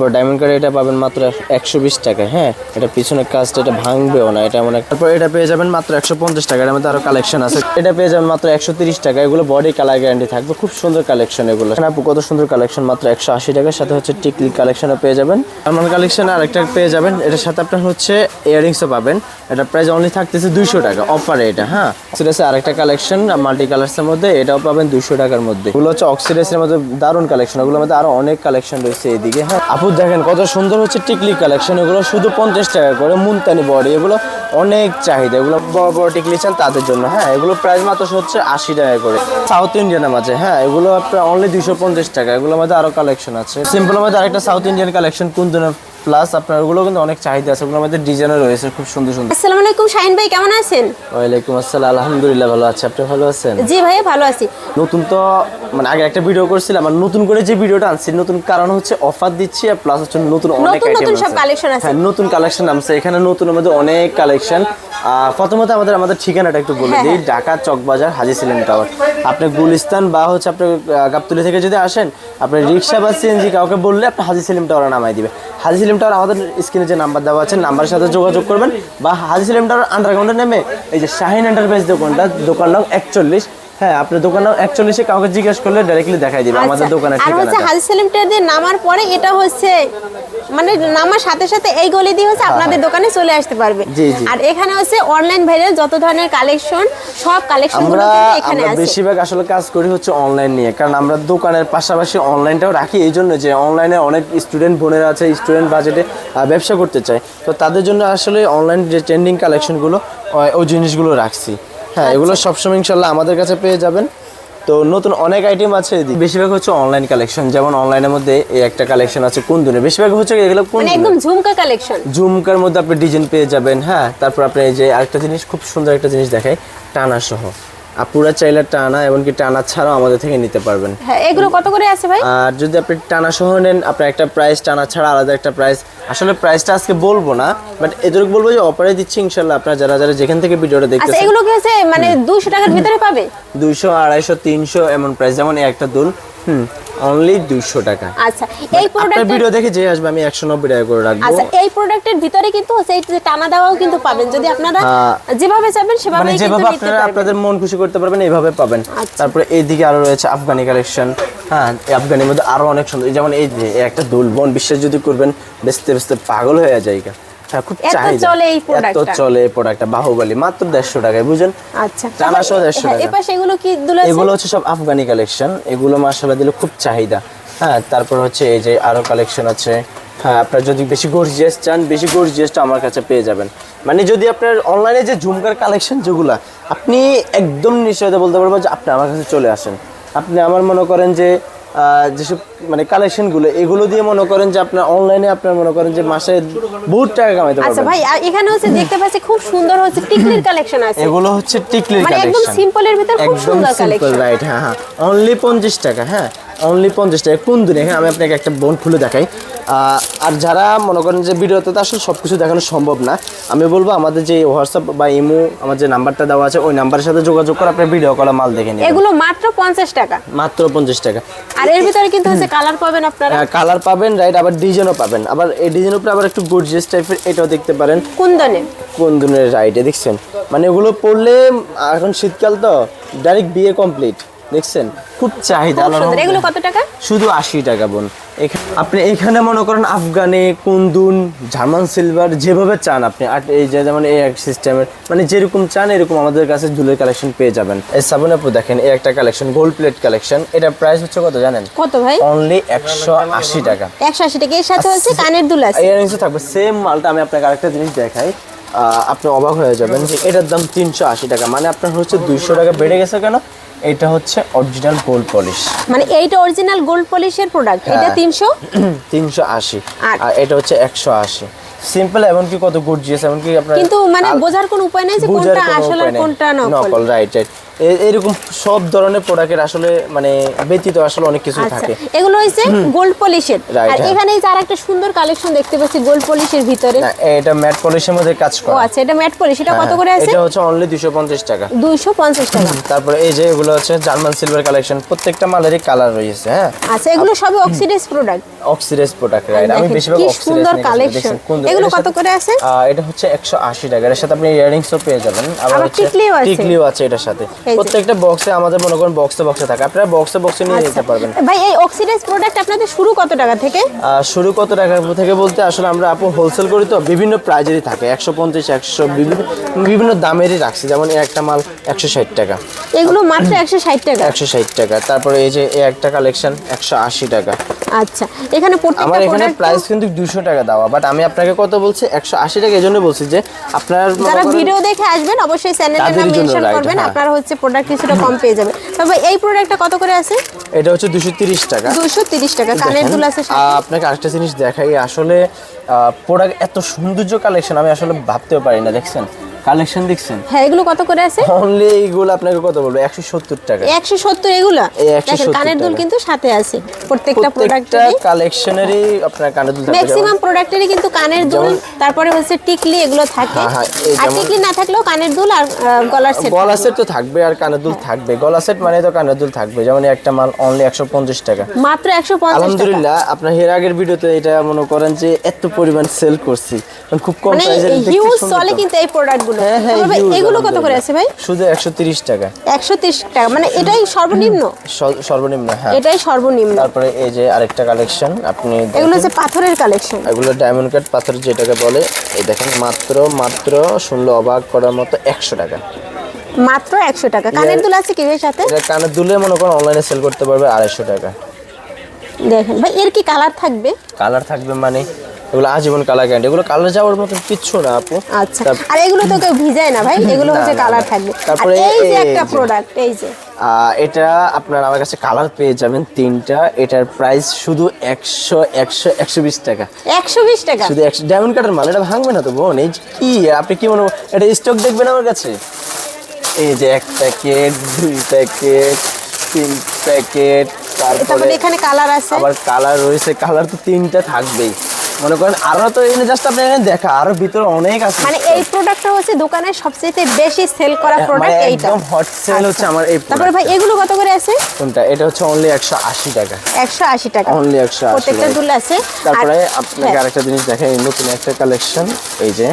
তারপর diamond card এটা পাবেন মাত্র একশো বিশ টাকা হ্যাঁ? এটা পিছনের কাজটা, এটা ভাঙবেও না, এটা এক- তারপর এটা পেয়ে যাবেন মাত্র একশো পঞ্চাশ টাকা এর মধ্যে আরও কালেকশন আছে। এটা পেয়ে যাবেন মাত্র একশো তিরিশ টাকা, এগুলো বডি কালার গ্যারান্টি থাকবে, খুব সুন্দর কালেকশন এগুলো। এখানে আপু, কত সুন্দর কালেকশন মাত্র একশো আশি টাকার সাথে হচ্ছে টিকলি কালেকশনও পেয়ে যাবেন। আমার কালেকশন আরেকটা পেয়ে যাবেন, এটার সাথে আপনার হচ্ছে ইয়ারিংসও পাবেন। এটা প্রাইস অনলি থাকতেছে দুইশো টাকা অফারে এটা হ্যাঁ? অক্সিডাসের আরেকটা কালেকশন মাল্টি কালার্সের মধ্যে, এটাও পাবেন দুইশো টাকার মধ্যে। এগুলো হচ্ছে অক্সিডাসের মধ্যে দারুণ কালেকশন ওগুলোর মধ্যে আরও অনেক কালেকশন রয়েছে এইদিকে হ্যাঁ? আপু দেখেন, কত সুন্দর হচ্ছে টিকলি কালেকশন এগুলো শুধু পঞ্চাশ টাকা করে, মুনতানি বডি এগুলো অনেক চাহিদা। এগুলো বড় বড় টিকলি চান তাদের জন্য হ্যাঁ? এগুলো প্রাইস মাত্র হচ্ছে আশি টাকা করে। সাউথ ইন্ডিয়ানের মাঝে হ্যাঁ? এগুলো আপনার অনলি দুইশো পঞ্চাশ টাকা। এগুলোর মধ্যে আরও কালেকশন আছে। সিম্পলের মধ্যে আরেকটা সাউথ ইন্ডিয়ান কালেকশন কোন কুন্দনের প্লাস আপনার ওগুলো কিন্তু অনেক চাহিদা আছে ওগুলোর মধ্যে ডিজাইনও রয়েছে খুব সুন্দর সুন্দর। আসসালামু আলাইকুম শাহিন ভাই কেমন আছেন? ওয়ালাইকুম আসসালাম আলহামদুলিল্লাহ ভালো আছে আপনি ভালো আছেন? জি ভাইয়া ভালো আছি। নতুন তো মানে আগে একটা ভিডিও করছিলাম আর নতুন করে যে ভিডিওটা আনছি নতুন কারণ হচ্ছে অফার দিচ্ছি আর প্লাস হচ্ছে নতুন অনেক আইটেম নতুন সব collection আছে। হ্যাঁ নতুন কালেকশন নামছে এখানে নতুন মধ্যে অনেক কালেকশন প্রথমত আমাদের আমাদের ঠিকানাটা একটু বলে হ্যাঁ, দিই ঢাকা চকবাজার হাজি সিলেম টাওয়ার আপনি গুলিস্তান বা হচ্ছে আপনি আহ, থেকে যদি আসেন আপনি রিক্সা বা সিএনজি কাউকে বললে আপনি হাজি সিলেম টাওয়ারে নামাই দিবে। হাজি সিলেম টাওয়ার আমাদের স্ক্রিনে যে নাম্বার দেওয়া আছে, নাম্বারের সাথে যোগাযোগ করবেন বা হাজি সিলেম টাওয়ার আন্ডারগ্রাউন্ডে নেমে এই যে শাহিন এন্টারপ্রাইজ দোকানটা, দোকান নাম একচল্লিশ হ্যাঁ আপনার দোকান নাম একচল্লিশে কাউকে জিজ্ঞেস করলে ডাইরেক্টলি দেখাই দিবে আমাদের আচ্ছা, দোকানের আর হচ্ছে হাজি সেলিম ট্রেড নামার পরে এটা হচ্ছে মানে নামার সাথে সাথে এই গলি দিয়ে হচ্ছে আপনাদের দোকানে চলে আসতে পারবে। হ্যাঁ, জি, জি। আর এখানে হচ্ছে অনলাইন ভাইরাল যত ধরনের কালেকশন সব কালেকশনগুলো এখানে আছে। বেশিরভাগ আসলে কাজ করি হচ্ছে অনলাইন নিয়ে কারণ আমরা দোকানের পাশাপাশি অনলাইনটাও রাখি এই জন্য যে অনলাইনে অনেক স্টুডেন্ট বোনেরা আছে স্টুডেন্ট বাজেটে ব্যবসা করতে চায়। তো তাদের জন্য আসলে অনলাইন যে ট্রেন্ডিং কালেকশনগুলো ওই জিনিসগুলো রাখছি। হ্যাঁ এগুলো এগুলো সবসময় ইনশাল্লাহ আমাদের কাছে পেয়ে যাবেন। তো নতুন অনেক আইটেম আছে এদিকে। বেশিরভাগ হচ্ছে অনলাইন কালেকশন যেমন অনলাইনের মধ্যে এই একটা কালেকশন আছে কোন দিনে বেশিরভাগ হচ্ছে এগুলো কোন মানে একদম ঝুমকা কালেকশন ঝুমকার মধ্যে আপনি ডিজাইন পেয়ে যাবেন হ্যাঁ। তারপর আপনি এই যে আরেকটা জিনিস খুব সুন্দর একটা জিনিস দেখায় টানা সহ আপুরা চাইলে টানা এমনকি টানা ছাড়াও আমাদের থেকে নিতে পারবেন। হ্যাঁ এগুলো কত করে আছে ভাই? আর যদি আপনি টানা সহ নেন আপনার একটা প্রাইস টানা ছাড়া আলাদা একটা প্রাইস আসলে প্রাইসটা আজকে বলব না বাট এদেরকে বলব যে অপারে দিচ্ছি ইনশাল্লাহ আপনারা যারা যারা যেখান থেকে ভিডিওটা দেখতেছেন আচ্ছা এগুলো কি হচ্ছে মানে দুশো টাকার ভিতরে পাবে? দুইশো আড়াইশো তিনশো এমন প্রাইস যেমন একটা দুল। হুম অনলি দুইশো টাকা। আচ্ছা এই আপনার প্রোডাক্ট ভিডিও দেখে যে আসবে আমি একশো নব্বই টাকা করে রাখব। আচ্ছা এই প্রোডাক্টের ভিতরে কিন্তু হচ্ছে এই যে টানা দেওয়াও কিন্তু পাবেন। যদি আপনারা হ্যাঁ। যেভাবে চাবেন সেভাবে মানে কিন্তু যেভাবে নিতে আপনারা পারবেন। আপনাদের মন খুশি করতে পারবেন এইভাবে পাবেন। আচ্ছা। তারপরে এইদিকে আরও রয়েছে আফগানি কালেকশন হ্যাঁ আফগানির মধ্যে আরও অনেক সুন্দর। যেমন এই যে একটা দুল বোন বিশ্বাস যদি করবেন বেচতে বেচতে পাগল হয়ে যায় হ্যাঁ খুব চাহিদা। এত চলে এই প্রোডাক্টটা বাহুবলী মাত্র দেড়শো টাকায় বুঝেন আচ্ছা। দেড়শো হ্যাঁ, টাকা। এগুলো কি এগুলো হচ্ছে সব আফগানি কালেকশন এগুলো মার্শাল্লাহ দিলে খুব চাহিদা। হ্যাঁ তারপর হচ্ছে এই যে আরও কালেকশন আছে। হ্যাঁ আপনার যদি বেশি গর্জিয়াস চান বেশি গর্জিয়াসটা আমার কাছে পেয়ে যাবেন। মানে যদি আপনার অনলাইনে যে ঝুমকার কালেকশন যেগুলো আপনি একদম নিশ্চয়তা বলতে পারব যে আপনি আমার কাছে চলে আসেন। আপনি আমার মনে করেন যে যেসব মানে কালেকশনগুলো এগুলো দিয়ে মনে করেন যে আপনার অনলাইনে আপনার মনে করেন যে মাসে বহুত টাকা কামাইতে আচ্ছা পারবেন। ভাই এখানে হচ্ছে দেখতে পাচ্ছি খুব সুন্দর হচ্ছে টিকলির কালেকশন আছে। এগুলো হচ্ছে টিকলির কালেকশন মানে একদম সিম্পলের ভিতর খুব সুন্দর সিম্পল কালেকশন রাইট হ্যাঁ হ্যাঁ। অনলি পঞ্চাশ টাকা হ্যাঁ। অনলি পঞ্চাশ টাকা। কোন দিনে হ্যাঁ আমি আপনাকে একটা বোন খুলে দেখাই। আর যারা মনে করেন যে ভিডিওতে তো আসলে সব কিছু দেখানো সম্ভব না আমি বলব আমাদের যে হোয়াটসঅ্যাপ বা ইমো আমার যে নাম্বারটা দেওয়া আছে ওই নাম্বারের সাথে যোগাযোগ করে আপনি ভিডিও কলে মাল দেখে নিন এগুলো মাত্র পঞ্চাশ টাকা। মাত্র পঞ্চাশ টাকা। আর এর ভিতরে কিন্তু হচ্ছে কালার পাবেন আপনারা। হ্যাঁ কালার পাবেন রাইট আবার ডিজাইনও পাবেন। আবার এই ডিজাইনের উপরে আবার একটু গর্জিয়াস টাইপের এটাও দেখতে পারেন। কোন কুন্দনে। কোন ধরনের রাইডে দেখছেন? মানে এগুলো পড়লে এখন শীতকাল তো ডাইরেক্ট বিয়ে কমপ্লিট দেখছেন? খুব চাহিদা। এগুলো কত টাকা? শুধু আশি টাকা বোন। আপনি এখানে মনে করেন আফগানে কুন্দুন জার্মান সিলভার যেভাবে চান আপনি। আর এই যে যেমন এই এক সিস্টেমের মানে যেরকম চান এরকম আমাদের কাছে দুলের কালেকশন পেয়ে যাবেন। এই সাবুন আপু দেখেন এই একটা কালেকশন গোল্ড প্লেট কালেকশন। এটা প্রাইস হচ্ছে কত জানেন? কত ভাই? অনলি একশো আশি টাকা। একশো আশি টাকা। এর সাথে হচ্ছে কানের দুল আছে। থাকবে সেম মালটা। আমি আপনাকে আরেকটা জিনিস দেখাই। আহ, আপনি অবাক হয়ে যাবেন যে এটার দাম তিনশো আশি টাকা। মানে আপনার হচ্ছে দুইশো টাকা বেড়ে গেছে কেন? এটা হচ্ছে অরিজিনাল গোল্ড পলিশ মানে এইটা অরিজিনাল গোল্ড পলিশের প্রোডাক্ট এটা হ্যাঁ। তিনশো? তিনশো আশি। আর- আর এটা হচ্ছে একশো আশি। সিম্পল এমনকি কত গর্জিয়াস এমনকি আপনার কিন্তু মানে বোঝার কোনো উপায় নেই যে কোনটা আসল আর কোনটা নকল। নকল রাইট রাইট এরকম সব ধরনের প্রোডাক্টের আসলে মানে ব্যতীত আসলে অনেক কিছু আচ্ছা থাকে। এগুলো হচ্ছে গোল্ড পলিশের আর হ্যাঁ। এখানে এই যে আরেকটা সুন্দর কালেকশন দেখতে পাচ্ছি গোল্ড পলিশের ভিতরে। এটা ম্যাট পলিশের মধ্যে কাজ করা। ও আচ্ছা এটা ম্যাট পলিশ এটা কত হ্যাঁ, করে আছে? এটা হচ্ছে অনলি দুশো পঞ্চাশ টাকা। দুইশো পঞ্চাশ টাকা। তারপরে এই যে এগুলো হচ্ছে জার্মান সিলভার কালেকশন প্রত্যেকটা মালেরই কালার রয়েছে হ্যাঁ। আচ্ছা এগুলো সবই oxidize product oxidize product right আমি বেশিরভাগ কি অক্সিডাইজ সুন্দর কালেকশন এগুলো কত করে আছে? এটা হচ্ছে একশো আশি টাকা। এর সাথে আপনি ইয়ারিংসও পেয়ে যাবেন। আবার টিকলিও আছে। টিকলিও আছে এটার সাথে। প্রত্যেকটা বক্সে আমাদের মনে করেন বক্সে বক্সে থাকে। আপনারা বক্সে বক্সে নিয়ে আচ্ছা। নিতে পারবেন। ভাই এই অক্সিডাইজ প্রোডাক্ট আপনাদের শুরু কত টাকা থেকে? শুরু কত টাকা থেকে বলতে আসলে আমরা আপু হোলসেল করি তো বিভিন্ন প্রাইজেরই থাকে। একশো পঞ্চাশ একশো বিভিন্ন দামেরই রাখছি। যেমন এই একটা মাল একশো ষাট টাকা। এগুলো মাত্র একশো ষাট টাকা? একশো ষাট টাকা। তারপরে এই যে এই একটা কালেকশন একশো আশি টাকা। আচ্ছা এখানে প্রত্যেকটা আমার এখানে প্রাইস কিন্তু দুশো টাকা দেওয়া বাট আমি আপনাকে কত বলছি? একশো আশি টাকা এই জন্য বলছি যে আপনার যারা ভিডিও দেখে আসবেন অবশ্যই চ্যানেলের নাম মেনশন করবেন হ্যাঁ। আপনারা হচ্ছে প্রোডাক্ট কিছুটা কম পেয়ে যাবেন। তবে এই প্রোডাক্টটা কত করে আছে? এটা হচ্ছে দুশো তিরিশ টাকা। দুশো তিরিশ টাকা কানের দুল আছে আপনাকে আরেকটা জিনিস দেখাই আসলে প্রোডাক্ট এত সৌন্দর্য কালেকশন আমি আসলে ভাবতেও পারি না দেখছেন? কালেকশন দেখছেন? হ্যাঁ এগুলো কত করে আছে? অনলি এইগুলো আপনাকে কত বলব? একশো সত্তর টাকা। একশো সত্তর এগুলো? দেখেন কানের দুল কিন্তু সাথে আছে। প্রত্যেকটা প্রোডাক্টেরই কালেকশনেরই আপনার কানে দুল ম্যাক্সিমাম প্রোডাক্টেরই কিন্তু কানের দুল তারপরে হচ্ছে টিকলি এগুলো থাকে। হ্যাঁ, হ্যাঁ, আর টিকলি না থাকলেও কানের দুল আর গলার সেট গলা সেট তো থাকবে আর কানের দুল থাকবে। গলা সেট মানে তো কানের দুল থাকবে। যেমন একটা মাল অনলি একশো পঞ্চাশ টাকা। মাত্র একশো পঞ্চাশ টাকা। আলহামদুলিল্লাহ আপনার এর আগের ভিডিওতে এটা মনে করেন যে এত পরিমাণ সেল করছি। মানে খুব কম প্রাইসে হিউজ চলে কিন্তু এই প্রোডাক্টগুলো হ্যাঁ হ্যাঁ huge, এগুলো কত করে আছে ভাই? শুধু একশো তিরিশ টাকা। একশো তিরিশ টাকা মানে এটাই সর্বনিম্ন? সর্বনিম্ন হ্যাঁ। এটাই সর্বনিম্ন। তারপরে এই যে আরেকটা কালেকশন আপনি এগুলো। হচ্ছে পাথরের কালেকশন এগুলো ডায়মন্ড কাট পাথর যেটাকে বলে এই দেখেন মাত্র মাত্র শুনলে অবাক করার মতো একশো টাকা। মাত্র একশো টাকা। কানের দুল আছে কি এর সাথে? এটা কানের দুলে মনে করেন অনলাইনে সেল করতে পারবে আড়াইশো টাকা। দেখেন ভাই এর কি কালার থাকবে? কালার থাকবে মানে এগুলো আজীবন কালার গ্যারান্টি এগুলো কালার যাওয়ার মতো কিচ্ছু না আপু। আচ্ছা আর এগুলো তো কেউ ভিজায় না ভাই এগুলো হচ্ছে কালার থাকবে তারপরে এই যে একটা প্রোডাক্ট এই যে। এটা আপনার আমার কাছে কালার পেয়ে যাবেন তিনটা এটার প্রাইস শুধু একশো একশো একশো বিশ টাকা। একশো বিশ টাকা? শুধু একশো ডায়মন্ড কাটার মাল এটা ভাঙবে না তো বোন এই কি আপনি কি মনে এটা স্টক দেখবেন আমার কাছে? এই যে এক প্যাকেট দুই প্যাকেট তিন প্যাকেট তারপরে এখানে কালার আছে? আবার কালার রয়েছে কালার তো তিনটা থাকবেই। মনে করেন আরও তো এখানে জাস্ট আপনি এখানে দেখা আরও ভিতরে অনেক আছে। মানে এই প্রোডাক্টটা হচ্ছে দোকানের সবচেয়ে বেশি সেল করা মানে প্রোডাক্ট এইটা। একদম হট সেল হচ্ছে আমার এই তারপরে ভাই এগুলো কত করে আছে? কোনটা? এটা হচ্ছে অনলি একশো আশি টাকা। একশো আশি টাকা। অনলি একশো আশি প্রত্যেকটা টাকা দুল আছে। তারপরে আপনাকে হ্যাঁ, আরেকটা জিনিস দেখাই নতুন একটা কালেকশন এই যে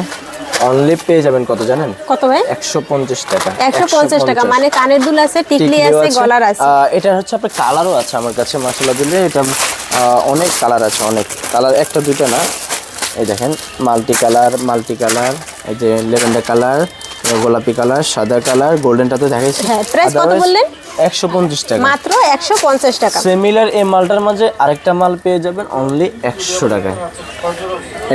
অনলি পেয়ে যাবেন কত জানেন? কত ভাই? একশো পঞ্চাশ টাকা। একশো পঞ্চাশ টাকা। মানে কানের দুল আছে টিকলি আছে গলার আছে। এটা হচ্ছে আপনার কালারও আছে আমার কাছে মশলা দিলে এটা অনেক কালার আছে অনেক। কালার একটা দুটো না? এই দেখেন মাল্টি কালার মাল্টি কালার এই যে লেভেন্ডার কালার গোলাপি কালার সাদা কালার গোল্ডেনটা তো দেখাইছি। হ্যাঁ, price কত বললেন? একশো পঞ্চাশ টাকা। মাত্র একশো পঞ্চাশ টাকা। সিমিলার এই মালটার মাঝে আরেকটা মাল পেয়ে যাবেন অনলি একশো টাকায়।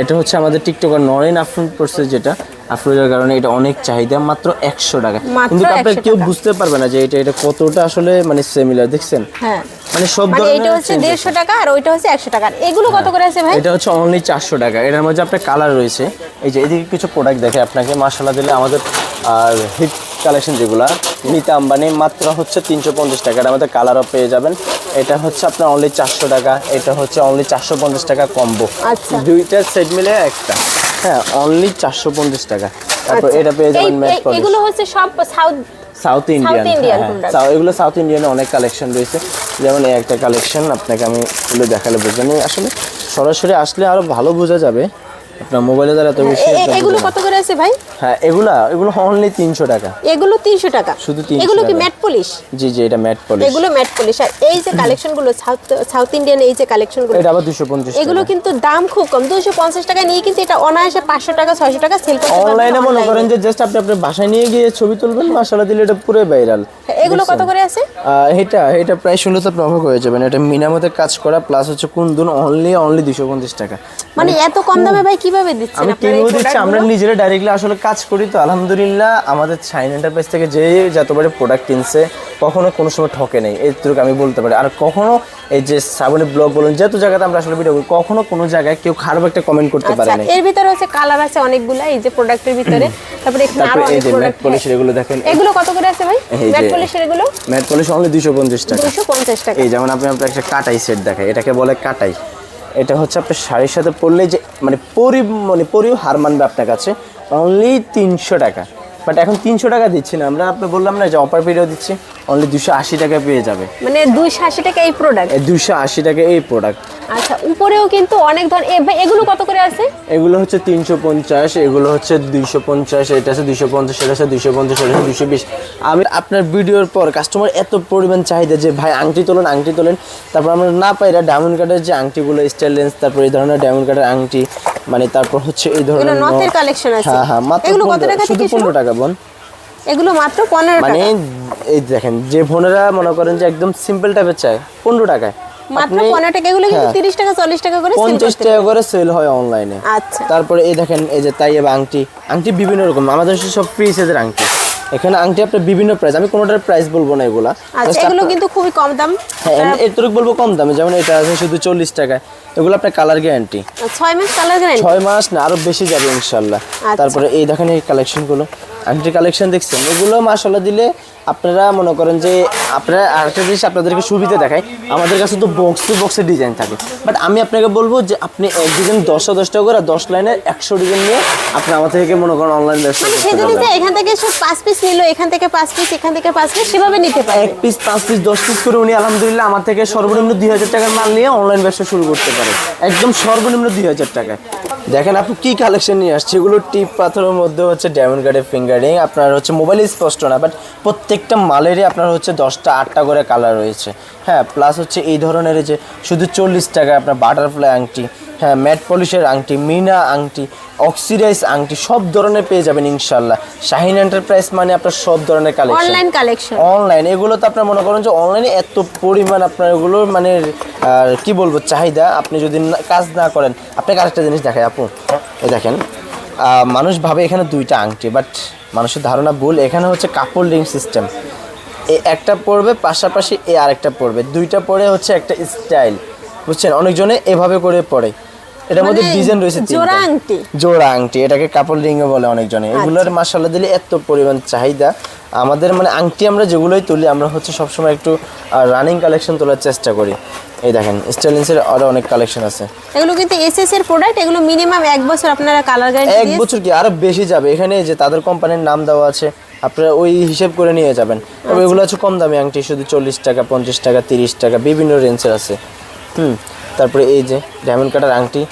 এটা হচ্ছে আমাদের টিকটকার নরেন আফরুন পড়ছে যেটা। আফরোজার কারণে এটা অনেক চাহিদা মাত্র একশো টাকা। কিন্তু আপনার কেউ বুঝতে পারবে না যে এটা এটা কতটা আসলে মানে সিমিলার দেখছেন? হ্যাঁ। মানে সব মানে ধরনের এইটা হচ্ছে change আছে। দেড়শো টাকা আর ওইটা হচ্ছে একশো টাকা। এগুলো কত করে আছে ভাই? এটা হচ্ছে অনলি চারশো টাকা। এটার মধ্যে আপনার কালার রয়েছে। এই যে এদিকে কিছু প্রোডাক্ট দেখে আপনাকে। মাসালা দিলে আমাদের আর হিট কালেকশন যেগুলা নিতে আম্বানি মাত্র হচ্ছে তিনশো পঞ্চাশ টাকা। মধ্যে কালারও পেয়ে যাবেন। এটা হচ্ছে আপনার অনলি চারশো টাকা। এটা হচ্ছে অনলি চারশো পঞ্চাশ টাকা কম্বো দুইটা দুইটার সেট মিলে একটা। হ্যাঁ অনলি চারশো পঞ্চাশ টাকা। তারপর এটা পেয়ে আচ্ছা। যাবেন ম্যাট এই- এগুলো হচ্ছে সব সাউথ সাউথ ইন্ডিয়ান Indian হ্যাঁ, এগুলো সাউথ ইন্ডিয়ানে অনেক কালেকশন রয়েছে। যেমন এই একটা কালেকশন আপনাকে আমি খুলে দেখালে বুঝবেন। আসলে সরাসরি আসলে আরও ভালো বোঝা যাবে আপনার মোবাইলে দ্বারা এত বেশি এগুলো কত করে আছে ভাই? হ্যাঁ এগুলা এগুলো অনলি তিনশো টাকা। এগুলো তিনশো টাকা। শুধু 300 এগুলো কি ম্যাট পলিশ জি জি এটা ম্যাট পলিশ এগুলো ম্যাট পলিশ আর এই যে কালেকশনগুলো সাউথ সাউথ ইন্ডিয়ান এই যে কালেকশনগুলো এটা আবার দুশো পঞ্চাশ এগুলো কিন্তু দাম খুব কম। দুশো পঞ্চাশ টাকা নিয়ে কিন্তু এটা অনায়াসে পাঁচশো টাকা ছয়শো টাকা সেল করতে পারবেন অনলাইনে মনে করেন যে জাস্ট আপনি আপনার বাসায় নিয়ে গিয়ে ছবি তুলবেন মশলা দিলে এটা পুরো ভাইরাল এগুলো কত করে আছে? এটা এটা প্রায় শুনলে তো প্রভাব হয়ে যাবেন এটা মিনামতে কাজ করা প্লাস হচ্ছে কুন্দুন অনলি অনলি দুশো পঞ্চাশ টাকা। মানে এত কম দামে ভাই কীভাবে দিচ্ছেন আমি কিনেও দিচ্ছি আমরা নিজেরা ডাইরেক্টলি আসলে কাজ করি তো আলহামদুলিল্লাহ। আমাদের শাইন এন্টারপ্রাইজ থেকে যে যতবারে প্রোডাক্ট কিনছে কখনো কোনো সময় ঠকে নেই। এইটুকু আমি বলতে পারি। আর কখনো এই যে শ্রাবণী ব্লগ বলুন যেহেতু জায়গাতে আমরা আসলে ভিডিও করি কখনো কোনো জায়গায় কেউ খারাপ একটা কমেন্ট করতে পারে না এর ভিতরে হচ্ছে কালার আছে অনেকগুলো এই যে প্রোডাক্টের ভিতরে। তারপরে এখানে আরও এই অনেক যে ম্যাট প্রোডাক্ট পলিশ এগুলো দেখেন। এগুলো কত করে আছে ভাই? ম্যাট যে- পলিশের এগুলো? ম্যাট পলিশ অনলি টাকা। এই যেমন আপনি আপনার একটা কাটাই সেট দেখায় এটাকে বলে কাটাই। এটা হচ্ছে আপনার শাড়ির সাথে পরলে যে মানে পরি মানে পরিও হার মানবে আপনার কাছে অনলি তিনশো টাকা। বাট এখন তিনশো টাকা দিচ্ছি না আমরা আপনি বললাম না যে অপার পিরিয়ড দিচ্ছি। অনলি দুশো আশি টাকা পেয়ে যাবে। মানে দুইশো আশি টাকা এই প্রোডাক্ট দুশো আশি টাকা এই প্রোডাক্ট আচ্ছা উপরেও কিন্তু অনেক ভাই এগুলো কত করে আছে? এগুলো হচ্ছে তিনশো পঞ্চাশ এগুলো হচ্ছে দুইশো পঞ্চাশ এটা আছে দুইশো পঞ্চাশ এটা আছে দুইশো পঞ্চাশ এটা আছে দুইশো বিশ। আমি আপনার ভিডিওর পর কাস্টমার এত পরিমাণ চাহিদা যে ভাই আংটি তোলেন আংটি তোলেন। তারপর আমরা না পাইরা ডায়মন্ড কার্ডের যে আংটিগুলো স্টাইল লেন্স তারপর এই ধরনের ডায়মন্ড কার্ডের আংটি মানে তারপর হচ্ছে এই ধরনের নথের কালেকশন আছে। হ্যাঁ হ্যাঁ মাত্র এগুলো কত 15 টাকা শুধু থেকে শুরু? পনেরো টাকা বোন। এগুলো মাত্র পনেরো মানে এই দেখেন যে বোনেরা মনে করেন যে একদম সিম্পল টাইপের চায় পনেরো টাকায়। মাত্র পনেরো টাকা এগুলো কিন্তু হ্যাঁ। তিরিশ টাকা চল্লিশ টাকা করে পঞ্চাশ টাকা করে সেল হয় অনলাইনে আচ্ছা। তারপরে এই দেখেন এই যে তাই আংটি। আংটি বিভিন্ন রকম আমাদের সব ফ্রি সাইজের আংটি। এখানে আংটি আপনার বিভিন্ন প্রাইস আমি কোনোটার প্রাইস বলব না এগুলা। আচ্ছা এগুলো কিন্তু খুবই কম দাম। হ্যাঁ এতটুকু বলব কম দামে যেমন এটা আছে শুধু চল্লিশ টাকায়। এগুলো আপনার কালার গ্যারান্টি ছয় মাস কালার গ্যারান্টি ছয় মাস না আরও বেশি যাবে ইনশাল্লাহ। আচ্ছা। তারপরে এই দেখেন এই কালেকশনগুলো আংটি কালেকশন দেখছেন এগুলো মাসাল্লাহ দিলে আপনারা মনে করেন যে আপনারা আরেকটা জিনিস আপনাদেরকে সুবিধা দেখায় আমাদের কাছে তো বক্স টু বক্সের ডিজাইন থাকে। বাট আমি আপনাকে বলব যে আপনি এক ডিজাইন দশটা দশ টাকা করে দশ লাইনের একশো ডিজাইন নিয়ে আপনি আমার থেকে মনে করেন অনলাইন ব্যবসা মানে এখান থেকে সব পাঁচ পিস নিল এখান থেকে পাঁচ পিস এখান থেকে পাঁচ পিস সেভাবে নিতে পারে এক পিস পাঁচ পিস দশ পিস করে উনি আলহামদুলিল্লাহ আমার থেকে সর্বনিম্ন দুই হাজার টাকার মাল নিয়ে অনলাইন ব্যবসা শুরু করতে পারে। একদম সর্বনিম্ন দুই হাজার টাকায়। দেখেন আপনি কি কালেকশন নিয়ে আসছে? এগুলো টিপ পাথরের মধ্যে হচ্ছে ডায়মন্ড কার্ডের ফিঙ্গারিং আপনার হচ্ছে মোবাইল স্পষ্ট না বাট প্রত্যেকটা মালেরই আপনার হচ্ছে দশটা, আটটা করে কালার রয়েছে। হ্যাঁ প্লাস হচ্ছে এই ধরনের যে শুধু চল্লিশ টাকা আপনার বাটারফ্লাই আংটি হ্যাঁ ম্যাট পলিশের আংটি মিনা আংটি অক্সিডাইজ আংটি সব ধরনের পেয়ে যাবেন ইনশাল্লাহ শাহিন এন্টারপ্রাইজ মানে আপনার সব ধরনের কালেকশন অনলাইন কালেকশন অনলাইন এগুলো তো আপনার মনে করেন যে অনলাইনে এত পরিমাণ আপনার এগুলো মানে আর কি বলব চাহিদা আপনি যদি না- কাজ না করেন আপনাকে আরেকটা জিনিস দেখায় আপু। এই দেখেন মানুষ ভাবে এখানে দুইটা আংটি বাট মানুষের ধারণা ভুল এখানে হচ্ছে কাপড় লিঙ্ক সিস্টেম এ একটা পড়বে পাশাপাশি এ আরেকটা পড়বে দুইটা পরে হচ্ছে একটা স্টাইল বুঝছেন? অনেকজনে এভাবে করে পড়ে এটার মধ্যে মানে ডিজাইন রয়েছে জোড়া আংটি? জোড়া আংটি এটাকে কাপড় রিংও বলে অনেকজনে। এগুলোর মাসাল্লাহ দিলে এত পরিমাণ চাহিদা। আমাদের মানে আংটি আমরা যেগুলোই তুলি আমরা হচ্ছে সবসময় একটু রানিং কালেকশন তোলার চেষ্টা করি। এই দেখেন স্টাইলিংসের আরও অনেক কালেকশন আছে। এগুলো কিন্তু এসএস এর প্রোডাক্ট এগুলো মিনিমাম এক বছর আপনারা কালার এক বছর কি আরও বেশি যাবে? এখানে যে তাদের কোম্পানির নাম দেওয়া আছে আপনারা ওই হিসেব করে নিয়ে যাবেন। তবে এগুলো হচ্ছে কম দামি আংটি শুধু চল্লিশ টাকা পঞ্চাশ টাকা তিরিশ টাকা বিভিন্ন রেঞ্জের আছে। হুম। তারপরে এই যে ডায়মন্ড কাটার আংটি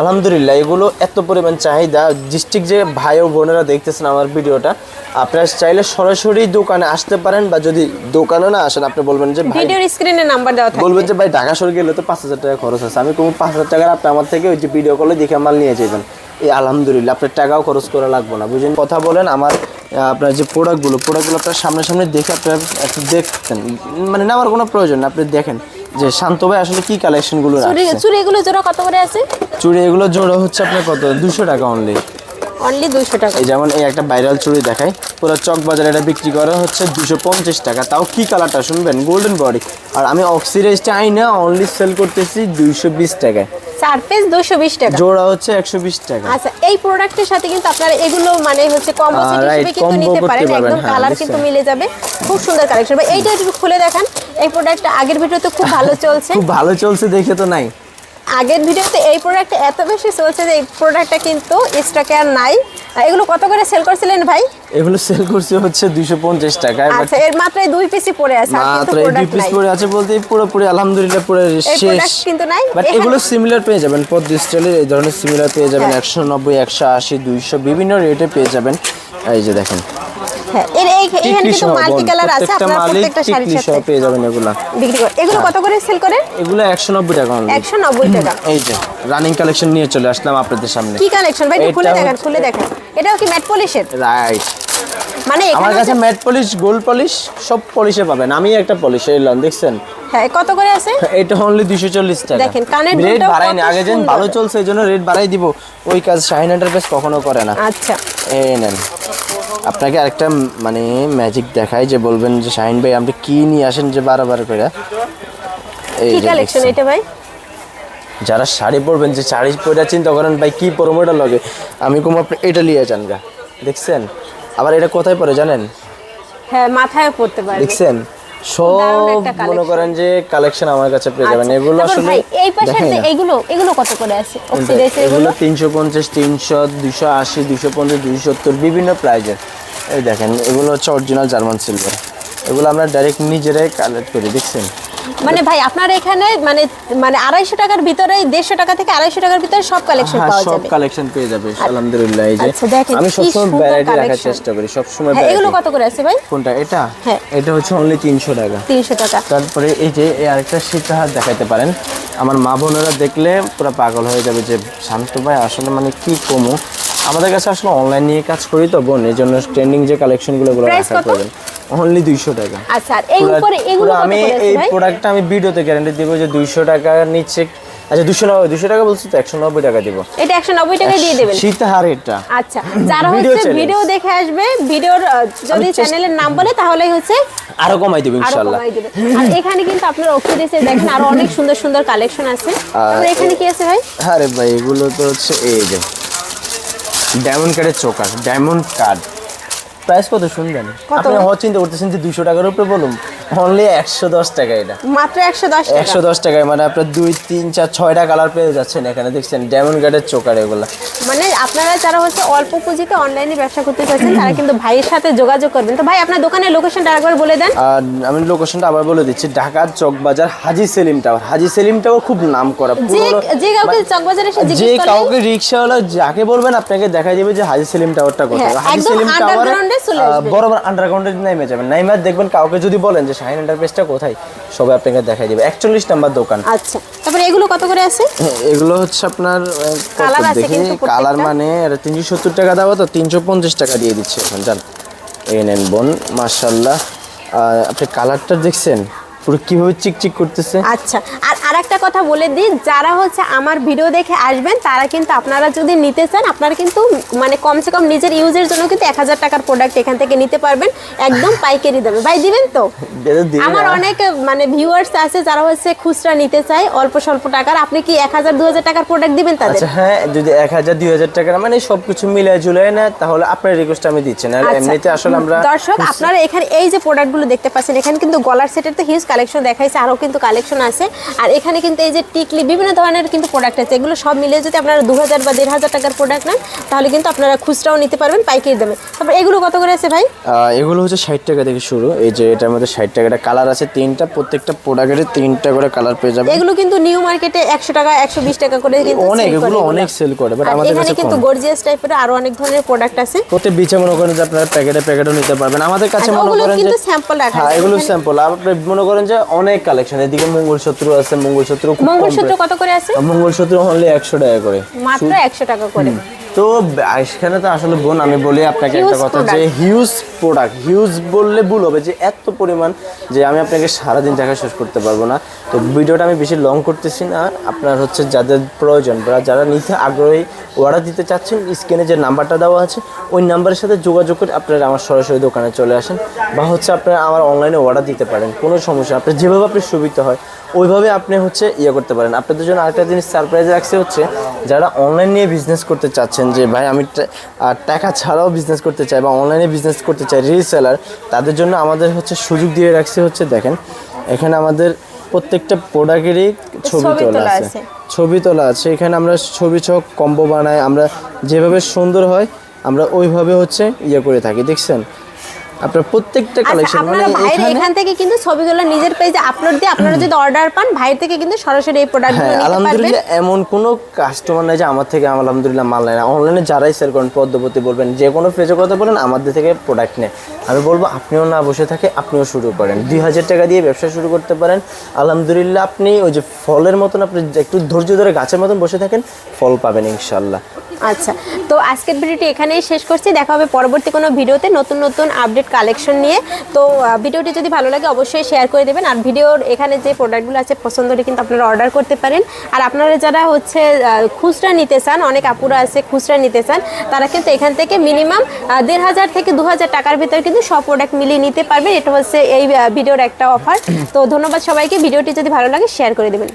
আলহামদুলিল্লাহ এগুলো এত পরিমাণ চাহিদা। ডিস্ট্রিক্ট যে ভাই ও বোনেরা দেখতেছেন আমার ভিডিওটা আপনারা চাইলে সরাসরি দোকানে আসতে পারেন বা যদি দোকানে না আসেন আপনি বলবেন যে ভাই ভিডিওর স্ক্রিনে নাম্বার দেওয়া থাকে বলবেন যে ভাই ঢাকা শহরে গেলে তো পাঁচ হাজার টাকা খরচ আছে। আমি কোনো পাঁচ হাজার টাকার আপনি আমার থেকে ওই যে ভিডিও কলে দেখে মাল নিয়ে যাবেন এই আলহামদুলিল্লাহ আপনার টাকাও খরচ করা লাগবে না বুঝলেন? কথা বলেন আমার আপনার যে প্রোডাক্টগুলো প্রোডাক্টগুলো আপনার সামনে সামনে দেখে আপনার একটু দেখতেন মানে নেওয়ার কোনো প্রয়োজন না আপনি দেখেন। যে শান্ত ভাই আসলে কি কালেকশনগুলো গুলো রাখছে? চুরি এগুলো জোড়া কত করে আছে? চুড়ি এগুলো জোড়া হচ্ছে আপনার কত? দুশো টাকা অনলি অনলি দুইশো টাকা। এই যেমন এই একটা ভাইরাল চুড়ি দেখায় পুরো চক বাজারে এটা বিক্রি করা হচ্ছে দুশো পঞ্চাশ টাকা। তাও কি কালারটা শুনবেন? গোল্ডেন বডি আর আমি অক্সিডাইজটা অনলি সেল করতেছি দুইশো বিশ টাকায়। চার পিস টাকা। জোড়া হচ্ছে একশো বিশ টাকা। আচ্ছা এই প্রোডাক্টের সাথে কিন্তু আপনারা এগুলো মানে হচ্ছে সেট right, হিসেবে কিন্তু নিতে পারেন। একদম হ্যাঁ, কালার কিন্তু মিলে যাবে। খুব সুন্দর কালেকশন এইটা একটু খুলে দেখান। এই প্রোডাক্টটা আগের ভিডিওতে খুব ভালো চলছে। খুব ভালো চলছে দেখে তো নাই। আগের ভিডিওতে এই প্রোডাক্ট এত বেশি চলছে যে এই প্রোডাক্টটা কিন্তু স্টকে আর নাই। এগুলো কত করে সেল করছিলেন ভাই? এগুলো সেল করছে হচ্ছে দুইশো পঞ্চাশ টাকায় আচ্ছা এর মাত্র দুই পিসই পড়ে আছে মাত্র দুই পিস পরে আছে বলতে পুরোপুরি আলহামদুলিল্লাহ পুরো শেষ। কিন্তু নাই। বাট এগুলো সিমিলার পেয়ে যাবেন পদ্ম স্টাইলের এই ধরনের সিমিলার পেয়ে যাবেন হ্যাঁ। একশো নব্বই একশো আশি দুইশো বিভিন্ন রেটে পেয়ে যাবেন। এই যে দেখেন হ্যাঁ এর এই কিন্তু মাল্টি কালার আছে আপনারা প্রত্যেকটা শাড়ির সাথে পেয়ে যাবেন এগুলা। বিক্রি করে। এগুলো কত করে সেল করেন এগুলো একশো নব্বই টাকা এই যে রানিং কালেকশন নিয়ে চলে আসলাম আপনাদের সামনে। কি কালেকশন ভাই এটা খুলে দেখান হচ্ছে- খুলে দেখান। এটাও কি ম্যাট পলিশের রাইট মানে আমার কাছে ম্যাট পলিশ গোল্ড পলিশ সব পলিশে পাবেন। আমি একটা পলিশ এই লন দেখছেন? হ্যাঁ কত করে আছে? এটা অনলি টাকা। দেখেন, কানের রেট আগে যেন ভালো চলছে রেট বাড়াই দিব। ওই কাজ শাহিন এন্টারপ্রাইজ কখনো করে না। আচ্ছা। এই নেন। আপনাকে আরেকটা মানে ম্যাজিক দেখাই যে বলবেন যে শাহিন ভাই আপনি কি নিয়ে আসেন যে বারবার করে? এই কালেকশন এটা ভাই? যারা শাড়ি পরবেন যে শাড়ি পরে চিন্তা করেন ভাই কি পরবো এটা লগে? আমি কম আপনি এটা নিয়ে যান গা। দেখছেন? আবার এটা কোথায় পরে জানেন? হ্যাঁ মাথায় পড়তে পারে। দেখছেন? সব মনে করেন যে কালেকশন আমার কাছে পেয়ে যাবেন। আচ্ছা, এগুলো আসলে এই পাশে না। এগুলো কত করে আছে? অক্সিডাইজ এগুলো। এগুলো তিনশো পঞ্চাশ তিনশো দুশো আশি দুশো পঞ্চাশ দুশো সত্তর বিভিন্ন প্রাইজের এই দেখেন এগুলো হচ্ছে অরিজিনাল জার্মান সিলভার এগুলো আমরা ডাইরেক্ট নিজেরাই কালেক্ট করি দেখছেন? মানে ভাই আপনার এখানে মানে মানে আড়াইশো টাকার ভিতরে দেড়শো টাকা থেকে আড়াইশো টাকার ভিতরে সব কালেকশন হ্যাঁ পাওয়া সব কালেকশন পেয়ে যাবে আলহামদুলিল্লাহ এই যে আচ্ছা, আমি সবসময় ভ্যারাইটি রাখার চেষ্টা করি সবসময় হ্যাঁ এগুলো কত করে আছে ভাই? কোনটা এটা? হ্যাঁ। এটা হচ্ছে অনলি তিনশো টাকা। তিনশো টাকা। তারপরে এই যে এই আরেকটা সীতাহার দেখাতে পারেন। আমার মা বোনেরা দেখলে পুরো পাগল হয়ে যাবে যে শান্ত ভাই আসলে মানে কি কমু? আমাদের কাছে আসলে অনলাইন নিয়ে কাজ করি তো বোন এই জন্য ট্রেন্ডিং যে কালেকশনগুলো Price প্রয়োজন। অনলি দুইশো টাকা। আচ্ছা এই উপরে এগুলো আমি এই প্রোডাক্টটা আমি ভিডিওতে গ্যারান্টি দিব যে দুইশো টাকার নিচে আচ্ছা দুশো নব্বই দুশো টাকা বলছি তো একশো নব্বই টাকা দিব। এটা একশো নব্বই টাকায় দিয়ে দেবেন। সীতাহার এটা। আচ্ছা যারা হচ্ছে ভিডিও দেখে আসবে ভিডিওর যদি চ্যানেলের নাম বলে হচ্ছে আরও কমাই এখানে কিন্তু আপনার দেখেন আরও অনেক সুন্দর সুন্দর কালেকশন আছে। তারপরে এখানে কি আছে ভাই? আরে ভাই এগুলো তো হচ্ছে এই যে ডায়মন্ড কার্ডের চোকার ডায়মন্ড কার্ড প্রাইস কত শুনবেন? আপনি হওয়ার চিন্তা করতেছেন যে দুইশো টাকার উপরে বলুন। অনলি একশো দশ টাকা এটা। মাত্র একশো দশ টাকা। একশো দশ টাকায় মানে আপনার দুই তিন চার ছয়টা কালার পেয়ে যাচ্ছেন এখানে দেখছেন? ডায়মন্ড কার্ডের চোকার এগুলো। মানে আপনারা যারা হচ্ছে অল্প পুঁজিতে অনলাইনে ব্যবসা করতে চাচ্ছেন তারা কিন্তু ভাইয়ের সাথে যোগাযোগ করবেন। তো ভাই আপনার দোকানের লোকেশনটা আরেকবার বলে দেন। আর আমি লোকেশনটা আবার বলে দিচ্ছি ঢাকার চকবাজার হাজি সেলিম টাওয়ার হাজি সেলিম টাওয়ার খুব নাম করা যে কাউকে চকবাজারে এসে যে কাউকে রিক্সাওয়ালা যাকে বলবেন আপনাকে দেখা যাবে যে হাজি সেলিম টাওয়ারটা কোথায় হ্যাঁ, হাজি সেলিম টাওয়ারে। বরাবর আন্ডারগ্রাউন্ডে নেমে যাবেন। দেখবেন কাউকে যদি বলেন যে শাহিন এন্টারপ্রাইজটা কোথায়? সবাই আপনাকে দেখাই দেবে। একচল্লিশ নাম্বার দোকান। আচ্ছা তারপরে এগুলো কত করে আছে? হ্যাঁ, এগুলো হচ্ছে আপনার কালার আছে দেখি কিন্তু কালার মানে তিনশো সত্তর টাকা দেওয়া তো তিনশো পঞ্চাশ টাকা দিয়ে দিচ্ছে এখন জান। এই নেন বোন মার্শাল্লাহ আপনি কালারটা দেখছেন? পুরো কীভাবে চিকচিক করতেছে? আচ্ছা আর আরেকটা কথা বলে দিই যারা হচ্ছে আমার ভিডিও দেখে আসবেন তারা কিন্তু আপনারা যদি নিতে চান আপনারা কিন্তু মানে কমসে কম নিজের ইউজের জন্য কিন্তু এক হাজার টাকার প্রোডাক্ট এখান থেকে নিতে পারবেন একদম পাইকারি দেবে ভাই দিবেন তো? আমার অনেক মানে ভিউয়ার্স আছে যারা হচ্ছে খুচরা নিতে চায় অল্প স্বল্প টাকার। আপনি কি এক হাজার দু হাজার টাকার প্রোডাক্ট দিবেন তাদের? আচ্ছা হ্যাঁ যদি এক হাজার দুই হাজার টাকার মানে সবকিছু মিলে ঝুলে না তাহলে আপনার রিকোয়েস্ট আমি দিচ্ছি। না আচ্ছা। এমনিতে আসলে আমরা দর্শক আপনারা এখানে এই যে প্রোডাক্টগুলো দেখতে পাচ্ছেন এখানে কিন্তু গলার সেটের তো হিউজ কালেকশন দেখাইছে আরও কিন্তু কালেকশন আছে। আর এখানে কিন্তু এই যে টিকলি বিভিন্ন ধরনের কিন্তু প্রোডাক্ট আছে। এগুলো সব মিলে যদি আপনারা দু হাজার বা দেড় হাজার টাকার প্রোডাক্ট নেন তাহলে কিন্তু আপনারা খুচরাও নিতে পারবেন পাইকারি দেবে তারপর এগুলো কত করে আছে ভাই? এগুলো হচ্ছে ষাট টাকা থেকে শুরু। এই যে এটার মধ্যে ষাট টাকাটা কালার আছে তিনটা প্রত্যেকটা প্রোডাক্টের তিনটা করে কালার পেয়ে যাবে এগুলো কিন্তু নিউ মার্কেটে একশো টাকা একশো বিশ টাকা করে কিন্তু অনেক এগুলো। অনেক সেল করে বাট আমাদের কাছে কিন্তু গর্জিয়াস টাইপের আরও অনেক ধরনের প্রোডাক্ট আছে। প্রত্যেক বিচে মনে করেন যে আপনারা প্যাকেটে প্যাকেটও নিতে পারবেন। আমাদের কাছে মনে করেন কিন্তু যে sample রাখা হ্যাঁ এগুলো স্যাম্পল আপনি মনে করেন যে অনেক কালেকশন এদিকে মঙ্গলসূত্র আছে মঙ্গলসূত্র শত্রু মঙ্গল মঙ্গলসূত্র। কত করে আছে? মঙ্গলসূত্র হলে একশো টাকা করে। মাত্র একশো টাকা করে। তো এখানে তো আসলে বোন আমি বলি আপনাকে একটা কথা যে হিউজ প্রোডাক্ট হিউজ বললে ভুল হবে যে এত পরিমাণ যে আমি আপনাকে সারাদিন দেখা শেষ করতে পারব না। তো ভিডিওটা আমি বেশি লং করতেছি না। আপনার হচ্ছে যাদের প্রয়োজন বা যারা নিতে আগ্রহী অর্ডার দিতে চাচ্ছেন স্ক্রিনে যে নাম্বারটা দেওয়া আছে ওই নাম্বারের সাথে যোগাযোগ করে আপনারা আমার সরাসরি দোকানে চলে আসেন বা হচ্ছে আপনারা আমার অনলাইনে অর্ডার দিতে পারেন কোনো সমস্যা আপনার যেভাবে আপনার সুবিধা হয় ওইভাবে আপনি হচ্ছে ইয়ে করতে পারেন। আপনাদের জন্য আরেকটা জিনিস সারপ্রাইজ রাখছে হচ্ছে যারা অনলাইন নিয়ে বিজনেস করতে চাচ্ছেন যে ভাই আমি টাকা ছাড়াও বিজনেস করতে চাই বা অনলাইনে বিজনেস করতে চাই রিসেলার তাদের জন্য আমাদের হচ্ছে সুযোগ দিয়ে রাখছে হচ্ছে দেখেন এখানে আমাদের প্রত্যেকটা প্রোডাক্টেরই ছবি তোলা আছে। ছবি তোলা আছে। এখানে আমরা ছবি ছক কম্বো বানাই আমরা যেভাবে সুন্দর হয় আমরা ওইভাবে হচ্ছে ইয়ে করে থাকি দেখছেন? আপনার প্রত্যেকটা আচ্ছা কালেকশন মানে আপনারা এখানে এখান থেকে কিন্তু ছবিগুলো নিজের পেজে আপলোড দিয়ে আপনারা যদি অর্ডার পান ভাইয়ের থেকে কিন্তু সরাসরি এই প্রোডাক্টগুলো হ্যাঁ নিতে পারবেন। আলহামদুলিল্লাহ এমন কোনো কাস্টমার নাই যে আমার থেকে আলহামদুলিল্লাহ মাল নেয় না। অনলাইনে যারাই সেল করেন পদ্মপতি বলবেন যে কোনো পেজে কথা বলেন আমাদের থেকে প্রোডাক্ট নেয়। আমি বলব আপনিও না বসে থাকে আপনিও শুরু করেন। দুই হাজার টাকা দিয়ে ব্যবসা শুরু করতে পারেন। আলহামদুলিল্লাহ আপনি ওই যে ফলের মতন আপনি একটু ধৈর্য ধরে গাছের মতন বসে থাকেন ফল পাবেন ইনশাল্লাহ আচ্ছা তো আজকের ভিডিওটি এখানেই শেষ করছি। দেখা হবে পরবর্তী কোনো ভিডিওতে নতুন নতুন আপডেট কালেকশন নিয়ে। তো ভিডিওটি যদি ভালো লাগে অবশ্যই শেয়ার করে দেবেন। আর ভিডিওর এখানে যে প্রোডাক্টগুলো আছে পছন্দ হলে কিন্তু আপনারা অর্ডার করতে পারেন। আর আপনারা যারা হচ্ছে খুচরা নিতে চান, অনেক আপুরা আছে খুচরা নিতে চান, তারা কিন্তু এখান থেকে মিনিমাম দেড় হাজার থেকে দু হাজার টাকার ভিতরে কিন্তু সব প্রোডাক্ট মিলিয়ে নিতে পারবেন। এটা হচ্ছে এই ভিডিওর একটা অফার তো ধন্যবাদ সবাইকে। ভিডিওটি যদি ভালো লাগে শেয়ার করে দেবেন।